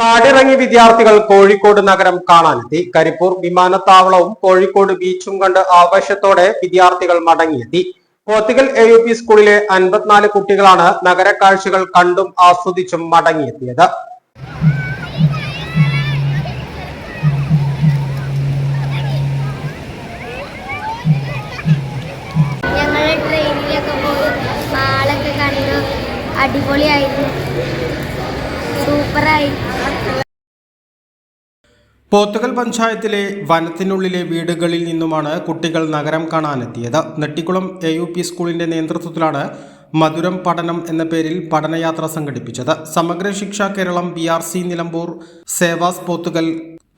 കാടിറങ്ങി വിദ്യാർത്ഥികൾ കോഴിക്കോട് നഗരം കാണാനെത്തി. കരിപ്പൂർ വിമാനത്താവളവും കോഴിക്കോട് ബീച്ചും കണ്ട് ആവേശത്തോടെ വിദ്യാർത്ഥികൾ മടങ്ങിയെത്തി. പോത്തുകൽ എ യു പി സ്കൂളിലെ അൻപത്തിനാല് കുട്ടികളാണ് നഗര കാഴ്ചകൾ കണ്ടും ആസ്വദിച്ചും മടങ്ങിയെത്തിയത്. പോയി അടിപൊളിയായിരുന്നു. സൂപ്പറായി. പോത്തുകൽ പഞ്ചായത്തിലെ വനത്തിനുള്ളിലെ വീടുകളിൽ നിന്നുമാണ് കുട്ടികൾ നഗരം കാണാനെത്തിയത്. നെട്ടിക്കുളം എ യു പി സ്കൂളിന്റെ നേതൃത്വത്തിലാണ് മധുരം പഠനം എന്ന പേരിൽ പഠനയാത്ര സംഘടിപ്പിച്ചത്. Samagra Shiksha Keralam B R C Nilambur Sevas Pothukal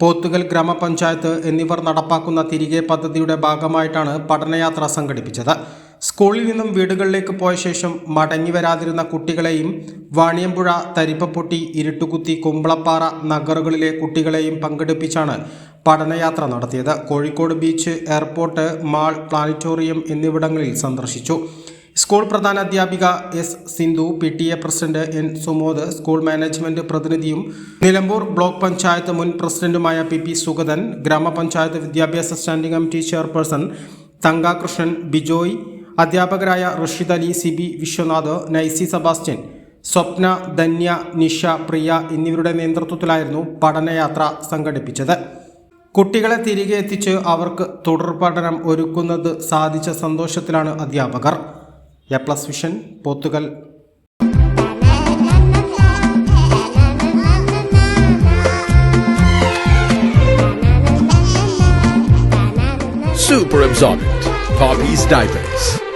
Pothukal ഗ്രാമപഞ്ചായത്ത് എന്നിവർ നടപ്പാക്കുന്ന തിരികെ പദ്ധതിയുടെ ഭാഗമായിട്ടാണ് പഠനയാത്ര സംഘടിപ്പിച്ചത്. സ്കൂളിൽ നിന്നും വീടുകളിലേക്ക് പോയ ശേഷം മടങ്ങി വരാതിരുന്ന കുട്ടികളെയും വാണിയമ്പുഴ തരിപ്പപ്പൊട്ടി ഇരുട്ടുകുത്തി കുമ്പളപ്പാറ നഗറുകളിലെ കുട്ടികളെയും പങ്കെടുപ്പിച്ചാണ് പഠനയാത്ര നടത്തിയത്. Kozhikode beach airport mall planetarium എന്നിവിടങ്ങളിൽ സന്ദർശിച്ചു. സ്കൂൾ പ്രധാന അധ്യാപിക S Sindhu P T A president N Sumod school management പ്രതിനിധിയും Nilambur block panchayat മുൻ പ്രസിഡന്റുമായ പി പി സുഗതൻ ഗ്രാമപഞ്ചായത്ത് വിദ്യാഭ്യാസ standing committee chairperson Thankakrishnan Bijoy അധ്യാപകരായ Rasheed Ali C B Vishwanath Nicy Sebastian Swapna Dhanya Nisha Priya എന്നിവരുടെ നേതൃത്വത്തിലായിരുന്നു പഠനയാത്ര സംഘടിപ്പിച്ചത് കുട്ടികളെ തിരികെ എത്തിച്ച് അവർക്ക് തുടർ പഠനം ഒരുക്കുന്നത് സാധിച്ച സന്തോഷത്തിലാണ് അധ്യാപകർ A plus vision Pothukal Super Absorbent. Poppy's Diapers.